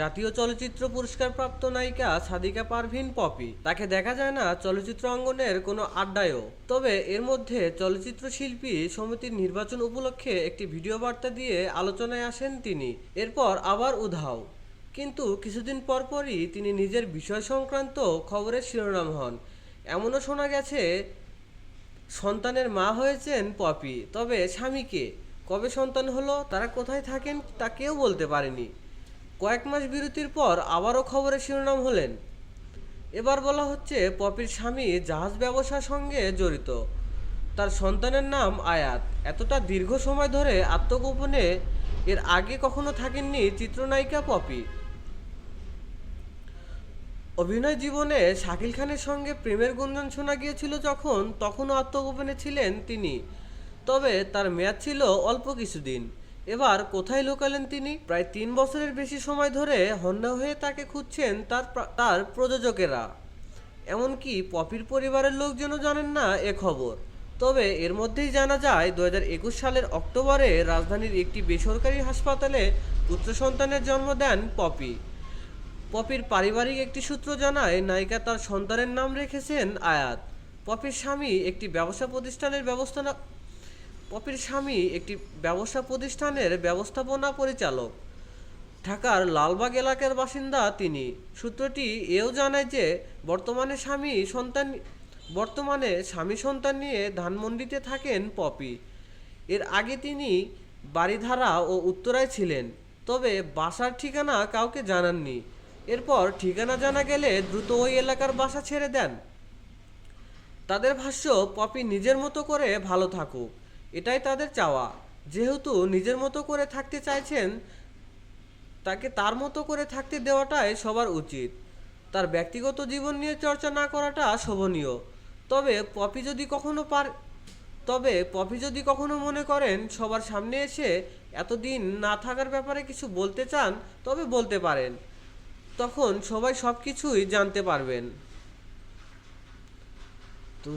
জাতীয় চলচ্চিত্র পুরস্কারপ্রাপ্ত নায়িকা সাদিকা পারভিন পপি। তাকে দেখা যায় না চলচ্চিত্র অঙ্গনের কোনো আড্ডায়ও। তবে এর মধ্যে চলচ্চিত্র শিল্পী সমিতির নির্বাচন উপলক্ষে একটি ভিডিও বার্তা দিয়ে আলোচনায় আসেন তিনি। এরপর আবার উধাও। কিন্তু কিছুদিন পরপরই তিনি নিজের বিষয় সংক্রান্ত খবরের শিরোনাম হন। এমনও শোনা গেছে, সন্তানের মা হয়েছেন পপি, তবে স্বামীকে কবে সন্তান হলো? তারা কোথায় থাকেন তা কেউ বলতে পারেনি। কয়েক মাস বিরতির পর আবারও খবরের শিরোনাম হলেন। এবার বলা হচ্ছে, পপির স্বামী জাহাজ ব্যবসার সঙ্গে জড়িত। তার সন্তানের নাম আয়াত। এতটা দীর্ঘ সময় ধরে আত্মগোপনে এর আগে কখনো থাকেননি চিত্রনায়িকা পপি। অভিনয় জীবনে শাকিল খানের সঙ্গে প্রেমের গুঞ্জন শোনা গিয়েছিল যখন, তখনও আত্মগোপনে ছিলেন তিনি। তবে তার মেয়াদ ছিল অল্প কিছুদিন। এবার কোথায় লুকালেন তিনি? প্রায় তিন বছরের বেশি সময় ধরে হন্যা হয়ে তাকে খুঁজছেন তার তার প্রযোজকেরা। এমনকি পপির পরিবারের লোকজনও জানেন না এ খবর। তবে এর মধ্যেই জানা যায় দু হাজার একুশ সালের অক্টোবরে রাজধানীর একটি বেসরকারি হাসপাতালে পুত্র সন্তানের জন্ম দেন পপি। পপির পারিবারিক একটি সূত্র জানায়, নায়িকা তার সন্তানের নাম রেখেছেন আয়াত। পপির স্বামী একটি ব্যবসা প্রতিষ্ঠানের ব্যবস্থানা পপির স্বামী একটি ব্যবসা প্রতিষ্ঠানের ব্যবস্থাপনা পরিচালক। ঢাকার লালবাগ এলাকার বাসিন্দা তিনি। সূত্রটি এও জানায় যে, বর্তমানে স্বামী সন্তান, বর্তমানে স্বামী সন্তান নিয়ে ধানমন্ডিতে থাকেন পপি। এর আগে তিনি বাড়িধারা ও উত্তরায় ছিলেন, তবে বাসার ঠিকানা কাউকে জানাননি। এরপর ঠিকানা জানা গেলে দ্রুত ওই এলাকার বাসা ছেড়ে দেন। তাদের ভাষ্য, পপি নিজের মতো করে ভালো থাকুক। এটাই তাদের চাওয়া। যেহেতু নিজের মতো করে থাকতে চাইছেন, তাকে তার মতো করে থাকতে দেওয়াটাই সবার উচিত। তার ব্যক্তিগত জীবন নিয়ে চর্চা না করাটা শোভনীয়। তবে পপি যদি কখনো পার তবে পপি যদি কখনো মনে করেন সবার সামনে এসে এতদিন না থাকার ব্যাপারে কিছু বলতে চান, তবে বলতে পারেন। তখন সবাই সব কিছুই জানতে পারবেন। তো